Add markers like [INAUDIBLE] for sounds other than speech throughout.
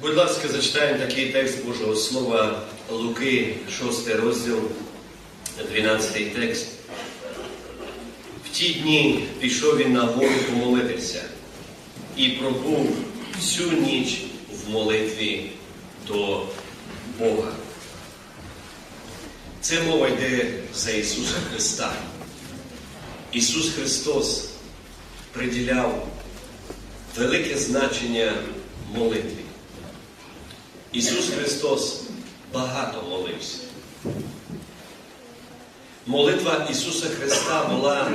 Будь ласка, зачитаємо такий текст Божого Слова Луки, 6 розділ, 12 текст. В ті дні пішов він на гору помолитися і пробув всю ніч в молитві до Бога. Це мова йде за Ісуса Христа. Ісус Христос приділяв велике значення молитві. Ісус Христос багато молився. Молитва Ісуса Христа була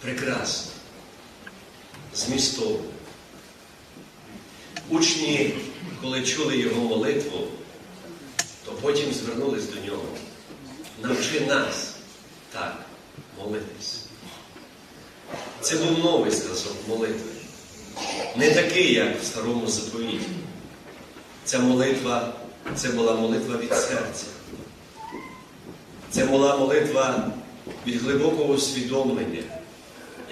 прекрасна, змістовна. Учні, коли чули Його молитву, то потім звернулись до нього. Навчи нас так молитись. Це був новий зразок молитви. Не такий, як в старому заповіті. Ця молитва це була молитва від серця. Це була молитва від глибокого усвідомлення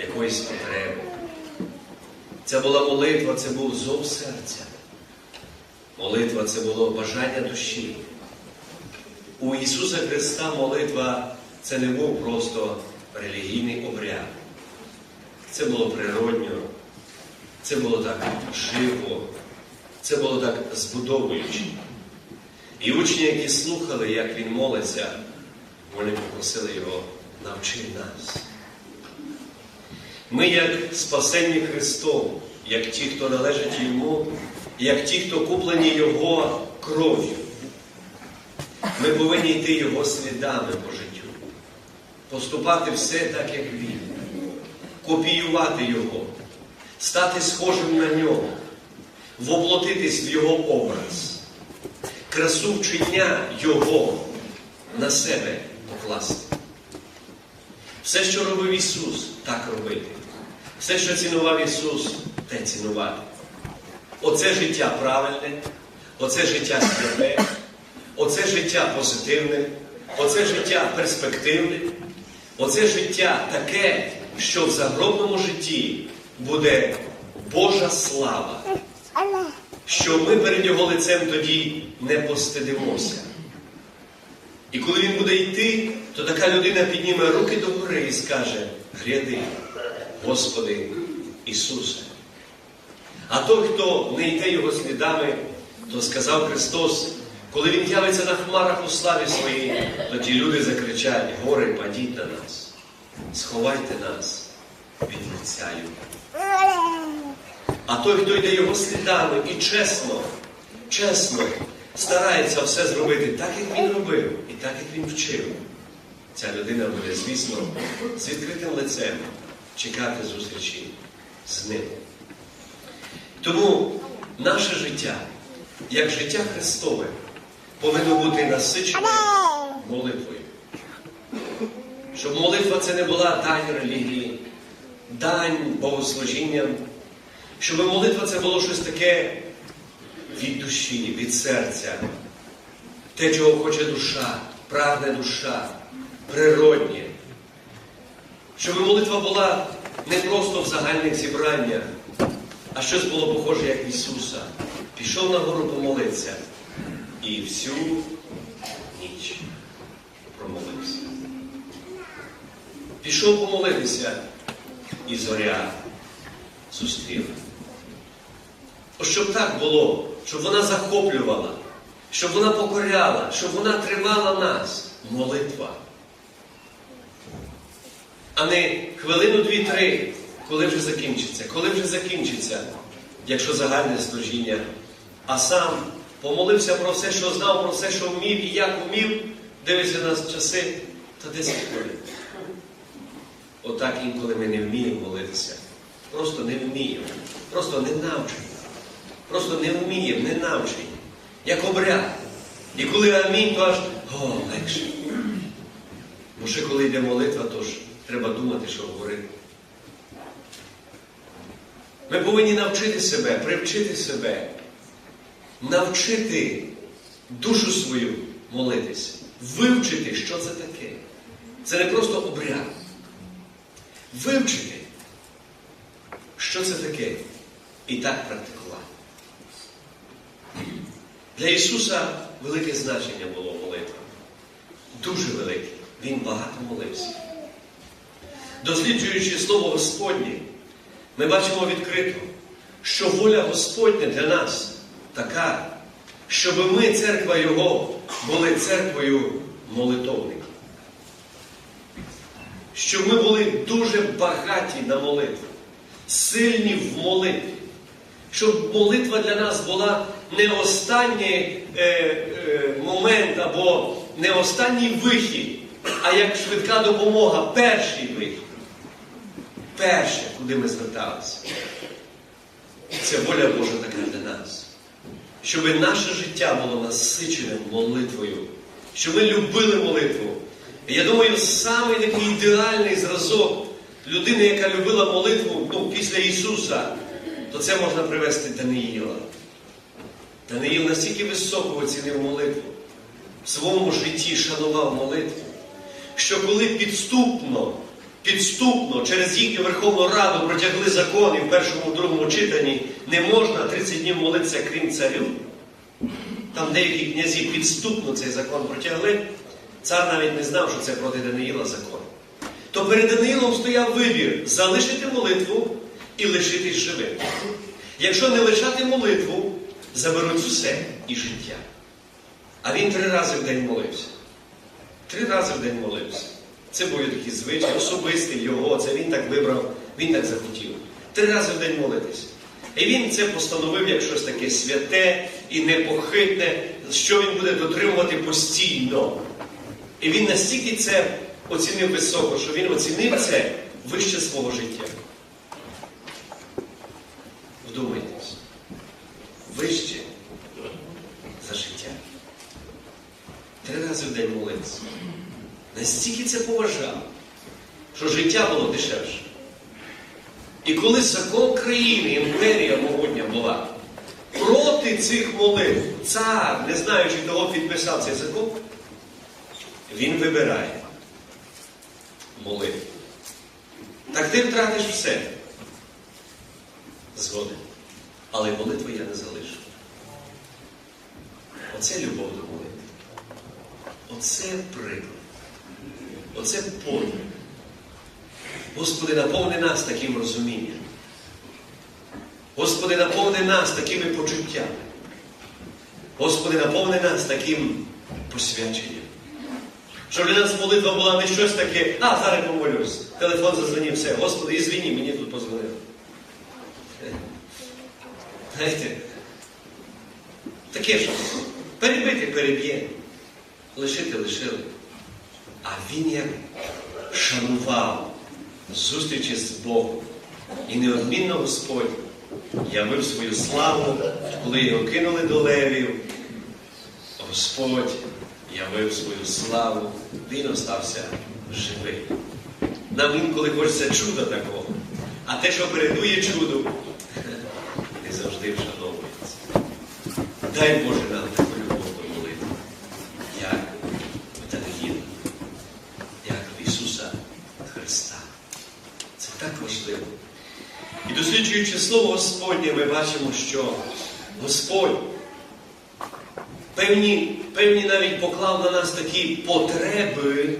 якоїсь потреби. Це була молитва, це був зов серця. Молитва це було бажання душі. У Ісуса Христа молитва це не був просто релігійний обряд. Це було природньо, це було так живо, це було так збудовуюче. І учні, які слухали, як він молиться, вони попросили його навчи нас. Ми, як спасенні Христом, як ті, хто належить Йому, як ті, хто куплені Його кров'ю, ми повинні йти Його слідами по життю, поступати все так, як Він, копіювати Його, стати схожим на нього, воплотитись в Його образ, красу вчення Його на себе покласти. Все, що робив Ісус, так робити. Все, що цінував Ісус, те цінувати. Оце життя правильне, оце життя святе, оце життя позитивне, оце життя перспективне, оце життя таке, що в загробному житті буде Божа слава, що ми перед Його лицем тоді не постидимося. І коли він буде йти, то така людина підніме руки до гори і скаже: Гляди, Господи Ісусе. А той, хто не йде Його слідами, то сказав Христос, коли Він явиться на хмарах у славі своїй, то ті люди закричать, гори, падіть на нас, сховайте нас від лиця Його. А той, хто йде Його слідами і чесно, чесно старається все зробити так, як він робив, і так, як він вчив, ця людина буде, звісно, з відкритим лицем чекати зустрічі з ним. Тому наше життя, як життя Христове, повинно бути насиченим молитвою. Щоб молитва це не була дань релігії, дань богослужінням, щоб молитва це було щось таке від душі, від серця, те, чого хоче душа, прагне душа, природнє. Щоб молитва була не просто в загальних зібраннях, а щось було похоже, як Ісуса. Пішов на гору помолитися і всю ніч промолився. Пішов помолитися, і зоря зустріла. Щоб так було, щоб вона захоплювала, щоб вона покоряла, щоб вона тримала нас. Молитва. А не хвилину, дві-три, коли вже закінчиться, коли вже закінчиться, якщо загальне служіння, а сам помолився про все, що знав, про все, що вмів і як вмів, дивиться на часи, то 10 хвилин. Отак інколи ми не вміємо молитися. Просто не вміємо. Просто не навчені. Просто не вміємо, не навчені. Як обряд. І коли амінь, то аж о, легше. Бо ще коли йде молитва, то ж треба думати, що говорити. Ми повинні навчити себе, привчити себе, навчити душу свою молитися, вивчити, що це таке. Це не просто обряд. Вивчити, що це таке, і так практикувати. Для Ісуса велике значення було молитва. Дуже велике. Він багато молився. Досліджуючи Слово Господнє, ми бачимо відкрито, що воля Господня для нас така, щоб ми, церква Його, були церквою молитовників. Щоб ми були дуже багаті на молитву, сильні в молитві. Щоб молитва для нас була не останній е, е, момент або не останній вихід, а як швидка допомога, перший вихід. Перше, куди ми зверталися. Це воля Божа така для нас. Щоб наше життя було насиченим молитвою, щоб ми любили молитву. Я думаю, самий такий ідеальний зразок людини, яка любила молитву ну, після Ісуса, то це можна привести Даниїла. Даниїл настільки високо оцінив молитву, в своєму житті шанував молитву, що коли підступно, підступно через їхню Верховну Раду протягли закони в першому, другому читанні, не можна 30 днів молитися, крім царю. Там деякі князі підступно цей закон протягли. Цар навіть не знав, що це проти Даниїла закон. То перед Даниїлом стояв вибір залишити молитву і лишитись живим. Якщо не лишати молитву, заберуть все і життя. А він три рази в день молився. Три рази в день молився. Це був такий звичай, особистий його, це він так вибрав, він так захотів. Три рази в день молитися. І він це постановив як щось таке святе і непохитне, що він буде дотримувати постійно. І він настільки це оцінив високо, що він оцінив це вище свого життя. Вдумайтесь, вище за життя. Три рази в день молитися. Настільки це поважав, що життя було дешевше. І коли закон країни, імперія могутня була проти цих молитв, цар, не знаючи, того підписав цей закон, він вибирає молитву. Так ти втратиш все. Згоден. Але молитву я не залишу. Оце любов. Оце приклад. Оце подвиг. Господи, наповни нас таким розумінням. Господи, наповни нас такими почуттями. Господи, наповни нас таким посвяченням. Щоб для нас молитва була не щось таке, а зараз помолюсь. Телефон зазвонив, все. Господи, і звіні, мені тут позвонили. Знаєте, таке ж перебити переб'є, лишити лишили. А він як шанував зустрічі з Богом. І неодмінно Господь явив свою славу, коли його кинули до левів. Господь явив свою славу, він остався живий. Нам інколи хочеться чуда такого. А те, що передує чуду, [LAUGHS] не завжди вшановується. Дай Боже нам таку любов до молитви, як в Даниїла, як в Ісуса Христа. Це так важливо. І досліджуючи Слово Господнє, ми бачимо, що Господь певні, певні навіть поклав на нас такі потреби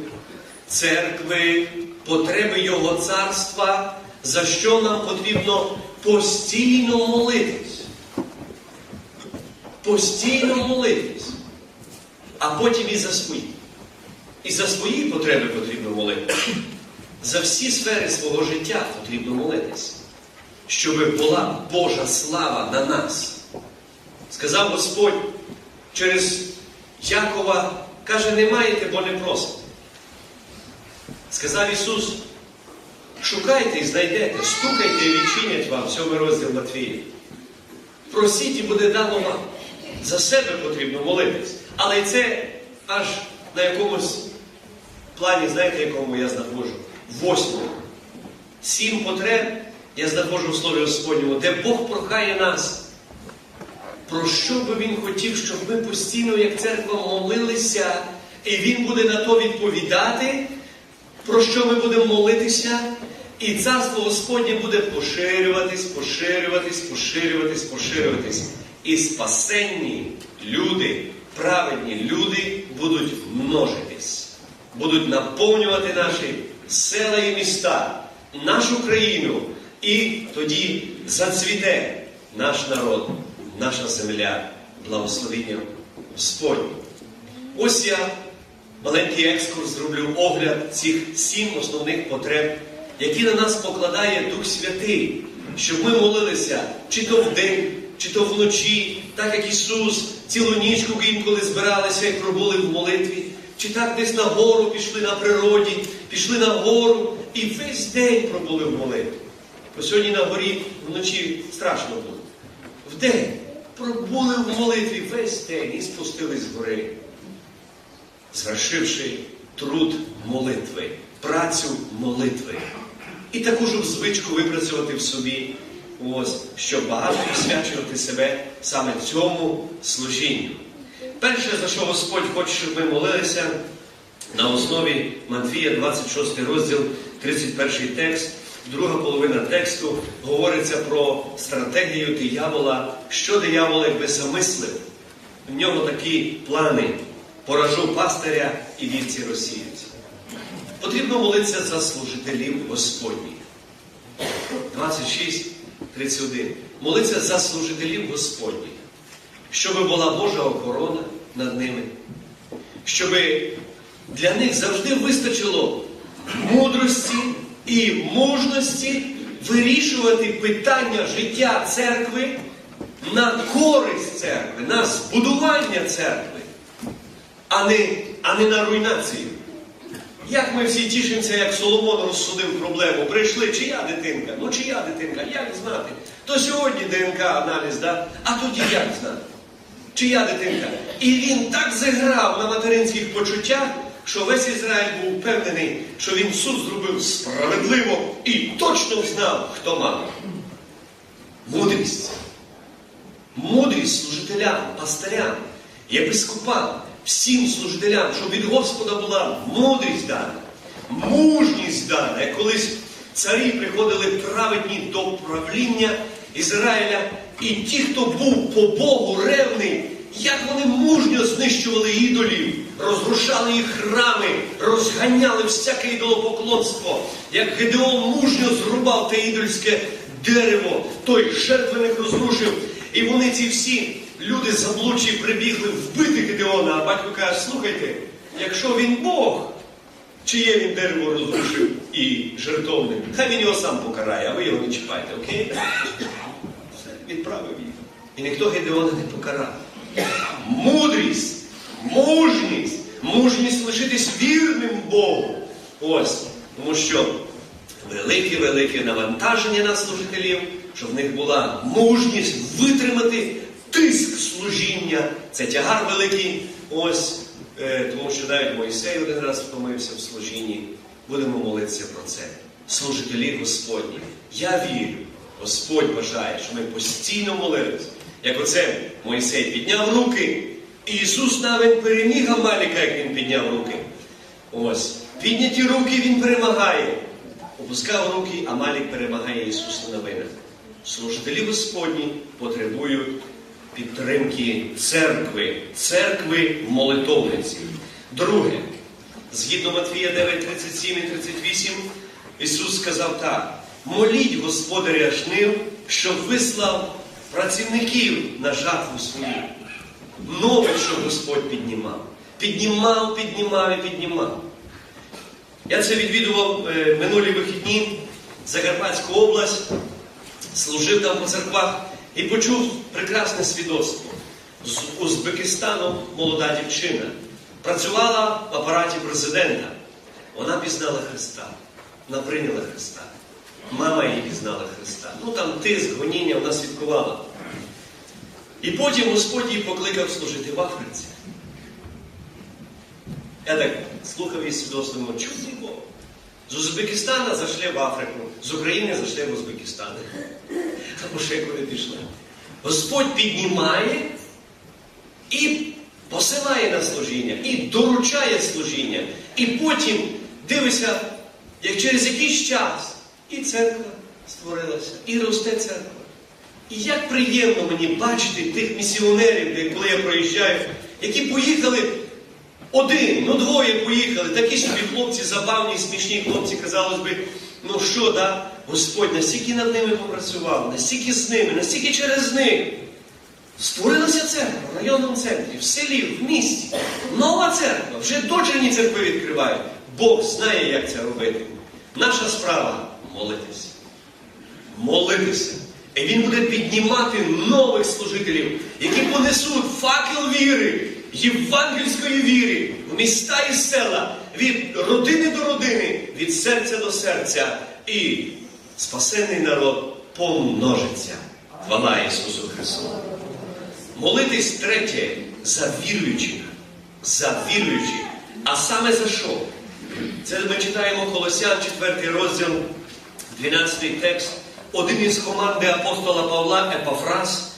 церкви, потреби Його царства, за що нам потрібно постійно молитись. Постійно молитись. А потім і за свої. І за свої потреби потрібно молитися. За всі сфери свого життя потрібно молитись, щоб була Божа слава на нас. Сказав Господь через Якова, каже, не маєте, бо не просите. Сказав Ісус, шукайте і знайдете, стукайте і відчинять вам, сьомий розділ Матвія. Просіть і буде дано вам. За себе потрібно молитись. Але це аж на якомусь плані, знаєте, якому я знаходжу? Восьмому. Сім потреб я знаходжу в Слові Господньому, де Бог прохає нас. Про що би Він хотів, щоб ми постійно, як церква, молилися, і Він буде на то відповідати, про що ми будемо молитися, і царство Господнє буде поширюватись, поширюватись, поширюватись, поширюватись. і спасенні люди, праведні люди будуть множитись, будуть наповнювати наші села і міста, нашу країну, і тоді зацвіте наш народ, наша земля, благословенням Господнім. Ось я маленький екскурс зроблю огляд цих сім основних потреб, які на нас покладає Дух Святий, щоб ми молилися чи то вдень, чи то вночі, так як Ісус цілу нічку інколи збиралися і пробули в молитві, чи так десь на гору пішли на природі, пішли на гору і весь день пробули в молитві. Бо сьогодні на горі вночі страшно було. Вдень пробули в молитві весь день і спустились з гори звершивши труд молитви, працю молитви. І таку ж звичку випрацювати в собі, ось, щоб багато посвячувати себе саме цьому служінню. Перше, за що Господь хоче, щоб ми молилися, на основі Матвія, 26 розділ, 31 текст, друга половина тексту говориться про стратегію диявола, що диявол якби замислив. В нього такі плани поражу пастиря і вівці розсіються. Потрібно молитися за служителів Господніх. 26, 31. Молиться за служителів Господніх, щоб була Божа охорона над ними, щоб для них завжди вистачило мудрості і мужності вирішувати питання життя церкви на користь церкви, на збудування церкви а не, а не на руйнацію. Як ми всі тішимося, як Соломон розсудив проблему, прийшли, чия дитинка? Ну чия дитинка? Як знати? То сьогодні ДНК-аналіз, да? а тоді як знати? Чия дитинка? І він так зіграв на материнських почуттях, що весь Ізраїль був впевнений, що він суд зробив справедливо і точно знав, хто мав. Мудрість. Мудрість служителям, пастирям, єпископам, всім служителям, щоб від Господа була мудрість дана, мужність дана. Колись царі приходили праведні до правління Ізраїля, і ті, хто був по Богу ревний, як вони мужньо знищували ідолів, розрушали їх храми, розганяли всяке ідолопоклонство, як Гедеон мужньо зрубав те ідольське дерево, той жертвеник розрушив. І вони ці всі люди заблудші прибігли вбити Гедеона, а батько каже, слухайте, якщо він Бог, чиє він дерево розрушив і жертовник, хай він його сам покарає, а ви його не чіпайте, окей? Все, відправив їх. І ніхто Гедеона не покарав. Мудрість, мужність, мужність лишитись вірним Богу. Ось, тому що велике-велике навантаження на служителів, щоб в них була мужність витримати тиск служіння. Це тягар великий. Ось, е, тому що навіть Мойсей один раз втомився в служінні. Будемо молитися про це. Служителі Господні. Я вірю, Господь бажає, що ми постійно молилися. Як оце Мойсей підняв руки, Ісус навіть переміг Амаліка, як він підняв руки. Ось, підняті руки Він перемагає. Опускав руки, а Малік перемагає Ісуса на винах. Служителі Господні потребують підтримки церкви, церкви молитовниці. Друге, згідно Матвія 9, 37 і 38, Ісус сказав так: моліть Господаря жнив, щоб вислав працівників на жатву свою. Нове, що Господь піднімав. Піднімав, піднімав і піднімав. Я це відвідував е, минулі вихідні Закарпатську область, служив там по церквах і почув прекрасне свідоцтво. З Узбекистану молода дівчина працювала в апараті президента. Вона пізнала Христа, вона прийняла Христа. Мама її пізнала Христа. Ну там тиск, гоніння вона свідкувала. І потім Господь її покликав служити в Африці. Я так слухав її свідоцтво, думаю, чудний Бог. З Узбекистана зайшли в Африку, з України зайшли в Узбекистан. Або ще куди пішли. Господь піднімає і посилає на служіння, і доручає служіння. І потім дивися, як через якийсь час і церква створилася, і росте церква. І як приємно мені бачити тих місіонерів, коли я проїжджаю, які поїхали один, ну двоє поїхали, такі собі хлопці, забавні, смішні хлопці, казалось би, ну що, да? Господь настільки над ними попрацював, настільки з ними, настільки через них. Створилася церква в районному центрі, в селі, в місті. Нова церква, вже дочерні церкви відкривають. Бог знає, як це робити. Наша справа молитися. Молитися. І він буде піднімати нових служителів, які понесуть факел віри, євангельської віри в міста і села, від родини до родини, від серця до серця. І спасений народ помножиться. Хвала Ісусу Христу! Молитись третє за віруючих. За віруючих. А саме за що? Це ми читаємо Колосян, 4 розділ, 12 текст. Один із команди апостола Павла Епафраз,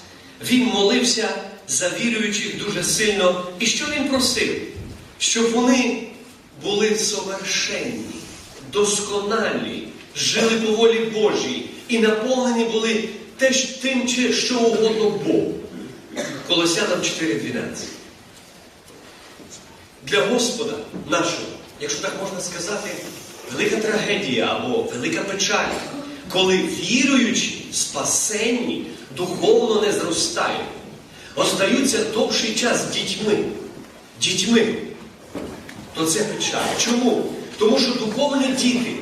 він молився за віруючих дуже сильно. І що він просив? Щоб вони були совершенні, досконалі, жили по волі Божій і наповнені були теж тим, що угодно Богу. Колосянам 4.12. Для Господа нашого, якщо так можна сказати, велика трагедія або велика печаль, коли віруючі, спасенні, духовно не зростають, остаються довший час дітьми. Дітьми. То це печаль. Чому? Тому що духовні діти,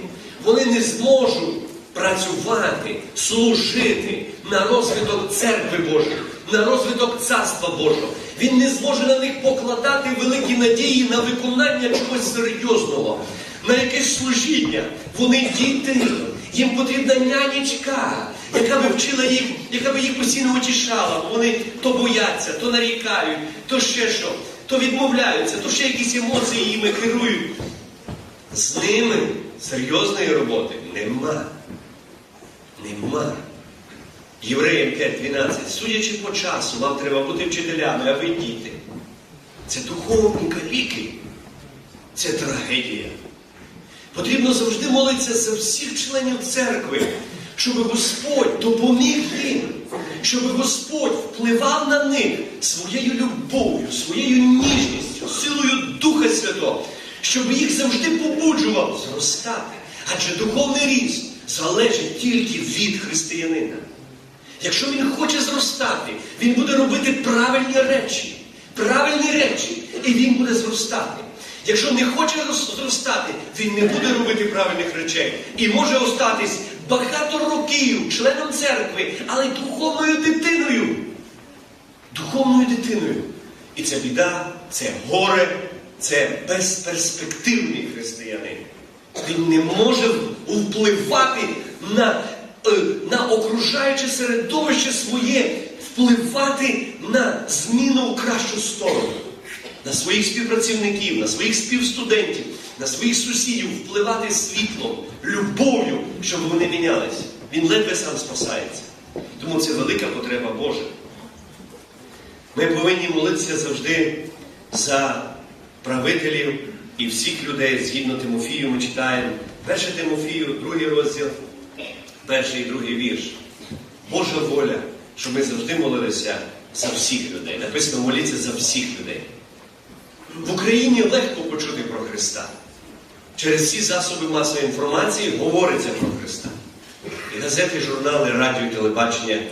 вони не зможуть працювати, служити на розвиток церкви Божої, на розвиток Царства Божого. Він не зможе на них покладати великі надії на виконання чогось серйозного, на якесь служіння. Вони діти, їм потрібна нянечка, яка би вчила їх, яка би їх постійно утішала. Вони то бояться, то нарікають, то ще що, то відмовляються, то ще якісь емоції їми керують. З ними серйозної роботи нема. Нема. Євреям 5.12. Судячи по часу, вам треба бути вчителями, а ви діти. Це духовні каліки. Це трагедія. Потрібно завжди молитися за всіх членів церкви, щоб Господь допоміг їм, щоб Господь впливав на них своєю любов'ю, своєю ніжністю, силою Духа Святого, щоб їх завжди побуджував зростати. Адже духовний ріст залежить тільки від християнина. Якщо він хоче зростати, він буде робити правильні речі, правильні речі, і він буде зростати. Якщо не хоче зростати, він не буде робити правильних речей і може остатись багато років членом церкви, але духовною дитиною. Духовною дитиною. І це біда, це горе, це безперспективний християнин. Він не може впливати на, е, на окружаюче середовище своє, впливати на зміну в кращу сторону. На своїх співпрацівників, на своїх співстудентів, на своїх сусідів впливати світлом, любов'ю, щоб вони мінялися. Він ледве сам спасається. Тому це велика потреба Божа. Ми повинні молитися завжди за правителів і всіх людей, згідно Тимофію, ми читаємо. Перше Тимофію, другий розділ, перший і другий вірш. Божа воля, щоб ми завжди молилися за всіх людей. Написано моліться за всіх людей. В Україні легко почути про Христа. Через всі засоби масової інформації говориться про Христа. І газети, журнали, радіо, телебачення.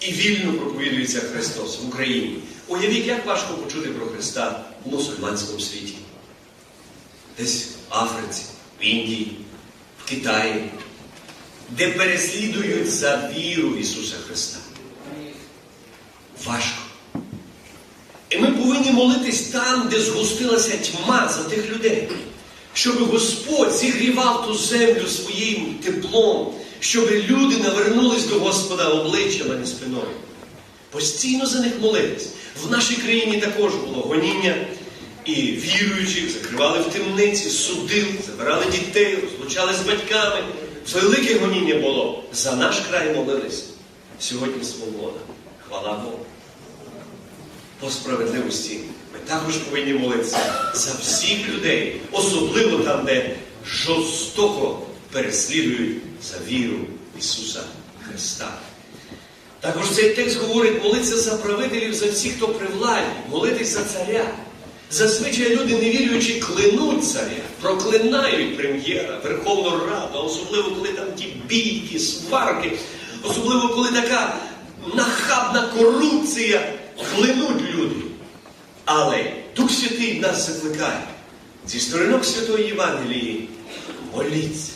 І вільно проповідується Христос в Україні. Уявіть, як важко почути про Христа у мусульманському світі. Десь в Африці, в Індії, в Китаї, де переслідують за віру Ісуса Христа. Важко. І ми повинні молитись там, де згустилася тьма за тих людей, щоб Господь зігрівав ту землю своїм теплом, щоб люди навернулись до Господа обличчям, а не спиною. Постійно за них молитись. В нашій країні також було гоніння і віруючих закривали в темниці, судили, забирали дітей, розлучали з батьками. Велике гоніння було. За наш край молились. Сьогодні свобода. Хвала Богу по справедливості. Ми також повинні молитися за всіх людей, особливо там, де жорстоко переслідують за віру Ісуса Христа. Також цей текст говорить молитися за правителів, за всіх, хто при владі, молитись за царя. Зазвичай люди, не віруючи, клянуть царя, проклинають прем'єра, Верховну Раду, особливо коли там ті бійки, сварки, особливо коли така нахабна корупція, клянуть люди. Але Дух Святий нас закликає зі сторінок Святої Євангелії моліться.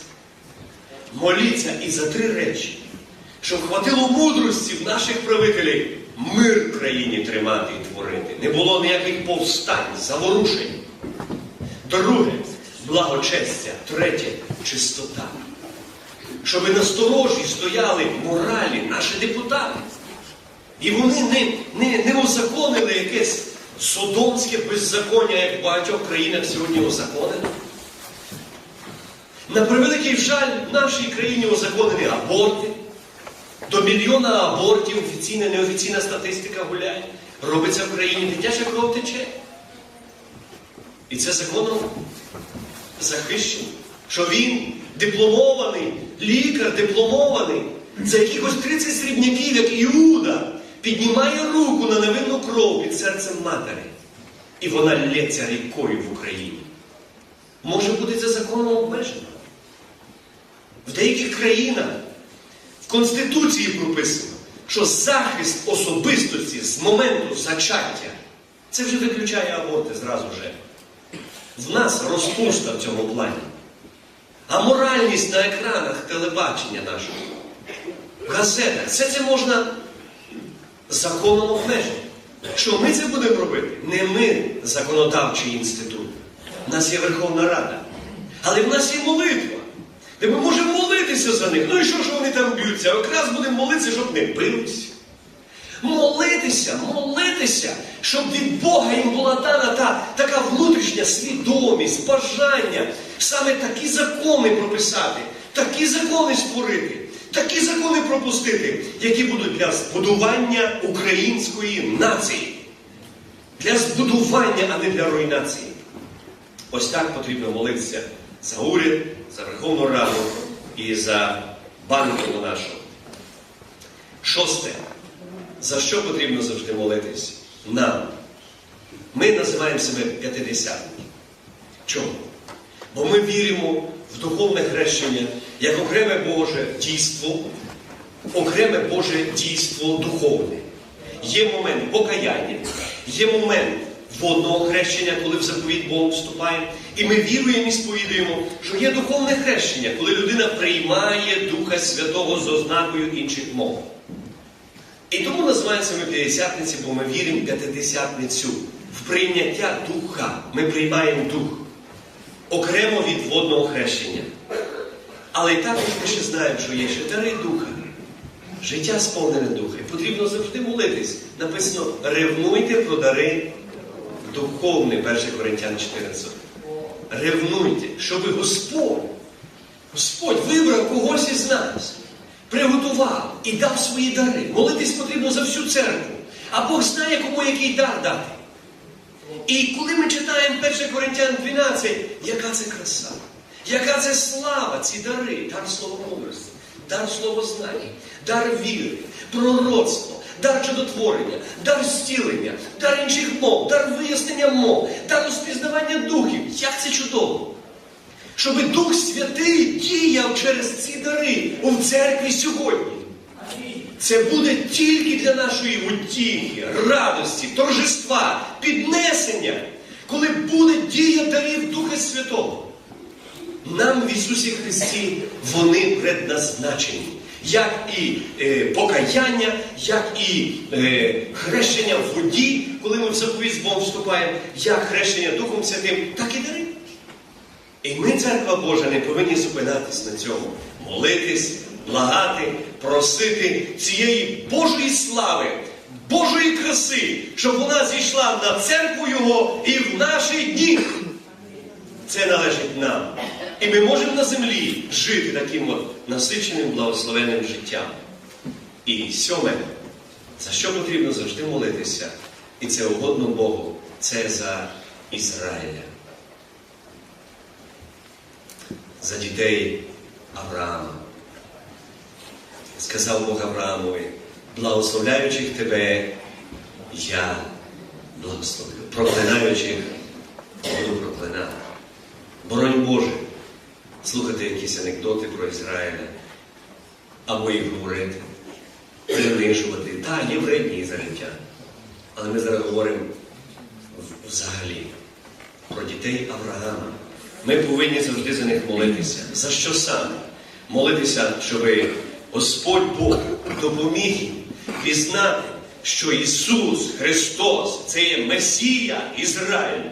Моліться і за три речі, щоб хватило мудрості в наших правителів мир в країні тримати і творити. Не було ніяких повстань, заворушень. Друге благочестя. Третє чистота. Щоб насторожі стояли в моралі наші депутати. І вони не, не, не узаконили якесь содомське беззаконня, як в багатьох країнах сьогодні узаконено. На превеликий жаль, в нашій країні узаконені аборти. До мільйона абортів, офіційна, неофіційна статистика гуляє. Робиться в країні дитяча кров тече. І це законом захищено, що він дипломований, лікар дипломований, за якихось 30 срібняків, як Іуда, піднімає руку на невинну кров під серцем матері. І вона лється рікою в Україні. Може бути це законом обмежено. В деяких країнах в Конституції прописано, що захист особистості з моменту зачаття це вже виключає аборти зразу же. В нас розпуста в цьому плані. А моральність на екранах телебачення нашого, в газетах, все це можна законом обмежити. Що ми це будемо робити? Не ми, законодавчий інститут. У нас є Верховна Рада. Але в нас є молитва. Де ми можемо молитися за них. Ну і що, що вони там б'ються? Якраз будемо молитися, щоб не билися. Молитися, молитися, щоб від Бога їм була дана та, така внутрішня свідомість, бажання, саме такі закони прописати, такі закони створити, такі закони пропустити, які будуть для збудування української нації. Для збудування, а не для руйнації. Ось так потрібно молитися за уряд, за Верховну Раду і за банку нашу. Шосте. За що потрібно завжди молитись? Нам. Ми називаємо себе п'ятидесятники. Чому? Бо ми віримо в духовне хрещення як окреме Боже дійство, окреме Боже дійство духовне. Є момент покаяння, є момент водного хрещення, коли в заповідь Бог вступає. І ми віруємо і сповідуємо, що є духовне хрещення, коли людина приймає Духа Святого з ознакою інших мов. І тому називаємося ми п'ятдесятниці, бо ми віримо в п'ятидесятницю, в прийняття Духа. Ми приймаємо Дух окремо від водного хрещення. Але і також ми ще знаємо, що є ще дари Духа. Життя сповнене Духа. І потрібно завжди молитись. Написано, ревнуйте про дари духовні, 1 Коринтян 14. Ревнуйте, щоб Господь, Господь вибрав когось із нас, приготував і дав свої дари. Молитись потрібно за всю церкву. А Бог знає, кому який дар дати. І коли ми читаємо 1 Коринтян 12, яка це краса, яка це слава, ці дари, дар слова мудрості, дар словознання, дар віри, пророцтво, дар чудотворення, дар зцілення, дар інших мов, дар вияснення мов, дар розпізнавання духів. Як це чудово! Щоб Дух Святий діяв через ці дари у церкві сьогодні. Це буде тільки для нашої утіхи, радості, торжества, піднесення, коли буде дія дарів Духа Святого. Нам в Ісусі Христі вони предназначені. Як і е, покаяння, як і е, хрещення в воді, коли ми в заповідь з Богом вступаємо, як хрещення Духом Святим, так і дари. І ми, церква Божа, не повинні зупинатись на цьому. Молитись, благати, просити цієї Божої слави, Божої краси, щоб вона зійшла на церкву Його і в наші дні. Це належить нам. І ми можемо на землі жити таким от насиченим, благословенним життям. І сьоме, за що потрібно завжди молитися, і це угодно Богу, це за Ізраїля за дітей Авраама. Сказав Бог Авраамові, Благословляючих тебе я благословлю. Проклинаючих буду проклинати. Боронь Боже, слухати якісь анекдоти про Ізраїля або їх говорити, принижувати. Так, є вредні ізраїльтяни. Але ми зараз говоримо взагалі про дітей Авраама. Ми повинні завжди за них молитися. За що саме? Молитися, щоб Господь Бог допоміг пізнати, що Ісус Христос це є Месія Ізраїлю.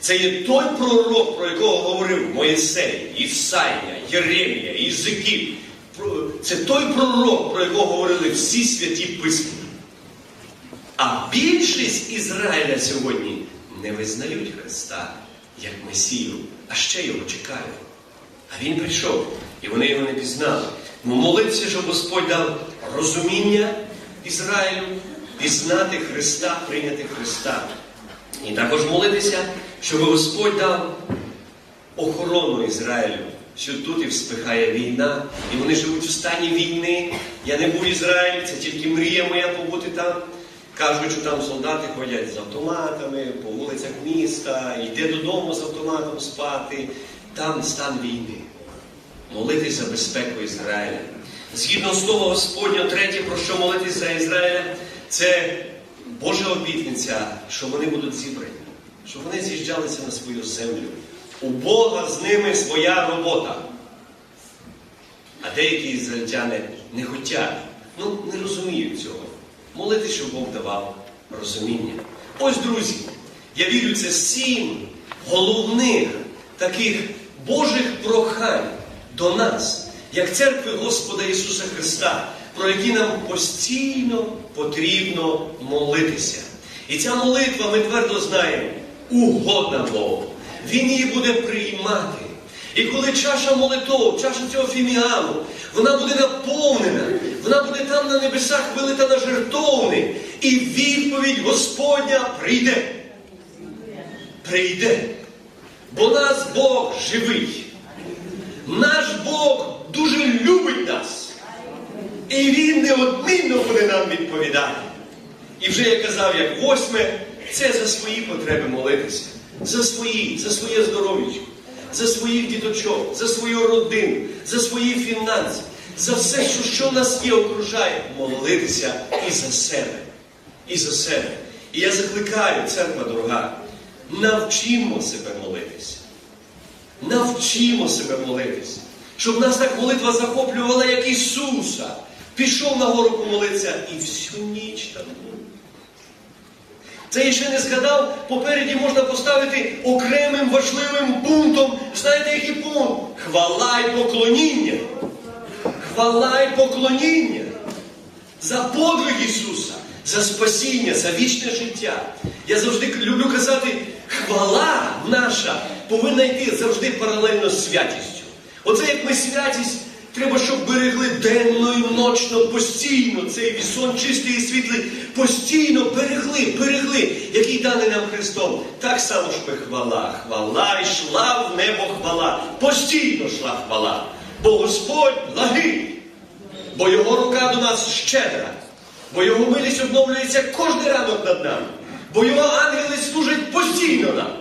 Це є той пророк, про якого говорив Моїсей, Ісаїя, Єремія, Ізиків. Це той пророк, про якого говорили всі святі письма. А більшість Ізраїля сьогодні не визнають Христа як Месію, а ще його чекають. А він прийшов, і вони його не пізнали. Ну, молитися, щоб Господь дав розуміння Ізраїлю, пізнати Христа, прийняти Христа. І також молитися, щоб Господь дав охорону Ізраїлю, що тут і вспихає війна, і вони живуть в стані війни. Я не був в Ізраїлі, це тільки мрія моя побути там. Кажуть, що там солдати ходять з автоматами по вулицях міста, йде додому з автоматом спати. Там стан війни. Молитись за безпеку Ізраїля. Згідно Слова Господнього, третє, про що молитись за Ізраїля, це Божа обітниця, що вони будуть зібрані, що вони з'їжджалися на свою землю. У Бога з ними своя робота. А деякі ізраїльтяни не хочуть, ну не розуміють цього. Молитись, щоб Бог давав розуміння. Ось, друзі, я вірю, це сім головних таких Божих прохань до нас, як церкви Господа Ісуса Христа, про які нам постійно потрібно молитися. І ця молитва, ми твердо знаємо, угодна Богу. Він її буде приймати. І коли чаша молитов, чаша цього фіміану, вона буде наповнена, вона буде там на небесах вилита на жертовник, і відповідь Господня прийде. Прийде. Бо нас Бог живий. Наш Бог дуже любить нас. І Він неодмінно буде нам відповідати. І вже я казав, як восьме, це за свої потреби молитися. За свої, за своє здоров'я, за своїх діточок, за свою родину, за свої фінанси, за все, що, нас є, окружає, молитися і за себе. І за себе. І я закликаю, церква дорога, навчимо себе молитися. Навчимо себе молитися. Щоб нас так молитва захоплювала, як Ісуса. Пішов на гору помолитися і всю ніч там був. Це я ще не згадав, попереді можна поставити окремим важливим пунктом. Знаєте, який пункт? Хвала й поклоніння. Хвала й поклоніння. За подвиг Ісуса, за спасіння, за вічне життя. Я завжди люблю казати, хвала наша повинна йти завжди паралельно з святістю. Оце як ми святість, треба, щоб берегли денно і ночно, постійно цей вісон чистий і світлий, постійно берегли, берегли, який даний нам Христом. Так само ж би хвала, хвала йшла в небо хвала, постійно йшла хвала. Бо Господь благий, бо Його рука до нас щедра, бо Його милість обновлюється кожен ранок над нами, бо Його ангели служать постійно нам,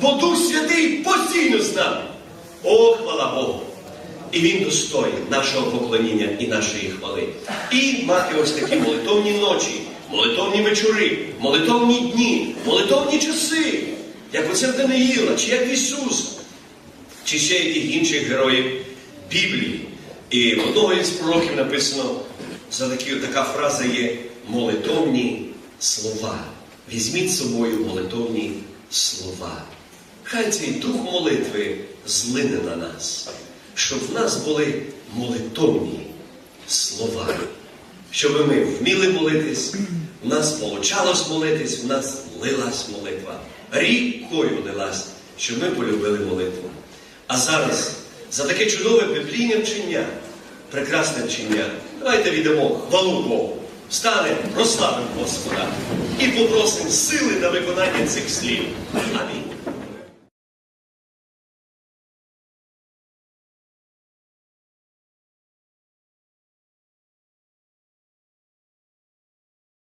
бо Дух Святий постійно з нами. О, хвала Богу! І Він достоїн нашого поклоніння і нашої хвали. І мати ось такі молитовні ночі, молитовні вечори, молитовні дні, молитовні часи, як оце в Даниїла, чи як в Ісуса, чи ще яких інших героїв Біблії. І в одного із пророків написано, за такі, така фраза є молитовні слова. Візьміть з собою молитовні слова. Хай цей дух молитви злине на нас, щоб в нас були молитовні слова, щоб ми вміли молитись, в нас получалось молитись, в нас лилась молитва, рікою лилась, щоб ми полюбили молитву. А зараз за таке чудове біблійне вчення, прекрасне вчення, давайте віддамо хвалу Богу. Встанемо, прославимо Господа і попросимо сили на виконання цих слів. Амінь.